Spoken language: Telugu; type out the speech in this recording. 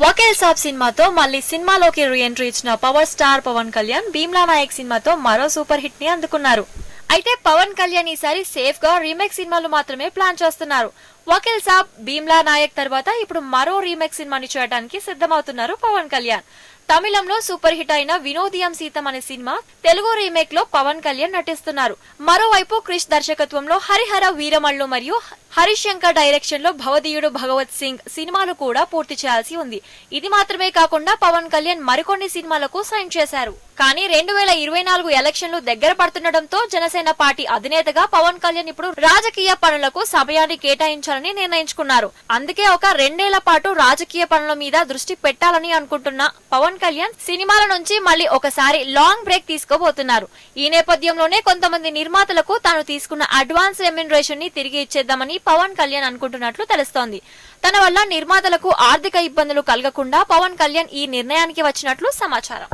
వకీల్ సాబ్ సినిమాతో మళ్ళీ సినిమాలోకి రీ ఎంట్రీ ఇచ్చిన పవర్ స్టార్ పవన్ కళ్యాణ్ భీమ్లా నాయక్ సినిమాతో మరో సూపర్ హిట్ని అందుకున్నారు. అయితే పవన్ కళ్యాణ్ ఈసారి సేఫ్గా రీమేక్ సినిమాలు మాత్రమే ప్లాన్ చేస్తున్నారు. వకీల్ సాబ్ భీమ్లా నాయక్ తర్వాత ఇప్పుడు మరో రీమేక్ సినిమాని చేయడానికి సిద్ధమవుతున్నారు పవన్ కళ్యాణ్. తమిళంలో సూపర్ హిట్ అయిన వినోదియం సీతం అనే సినిమా తెలుగు రీమేక్లో పవన్ కళ్యాణ్ నటిస్తున్నారు. మరోవైపు క్రిష్ దర్శకత్వంలో హరిహర వీరమల్లు మరియు హరీష్ శంకర్ డైరెక్షన్లో భవదీయుడు భగవత్ సింగ్ సినిమాలు కూడా పూర్తి చేయాల్సి ఉంది. ఇది మాత్రమే కాకుండా పవన్ కళ్యాణ్ మరికొన్ని సినిమాలకు సైన్ చేశారు. కానీ రెండు వేల ఇరవై నాలుగు ఎలక్షన్లు దగ్గర పడుతుండటంతో జనసేన పార్టీ అధినేతగా పవన్ కళ్యాణ్ ఇప్పుడు రాజకీయ పనులకు సమయాన్ని కేటాయించాలని నిర్ణయించుకున్నారు. అందుకే ఒక రెండేళ్ళ పాటు రాజకీయ పనుల మీద దృష్టి పెట్టాలని అనుకుంటున్న పవన్ కళ్యాణ్ సినిమాల నుంచి మళ్ళీ ఒకసారి లాంగ్ బ్రేక్ తీసుకోబోతున్నారు. ఈ నేపథ్యంలోనే కొంతమంది నిర్మాతలకు తాను తీసుకున్న అడ్వాన్స్ రెమ్యునరేషన్ని తిరిగి ఇచ్చేద్దామని పవన్ కళ్యాణ్ అనుకుంటున్నట్లు తెలుస్తోంది. తన వల్ల నిర్మాతలకు ఆర్థిక ఇబ్బందులు కలగకుండా పవన్ కళ్యాణ్ ఈ నిర్ణయానికి వచ్చినట్లు సమాచారం.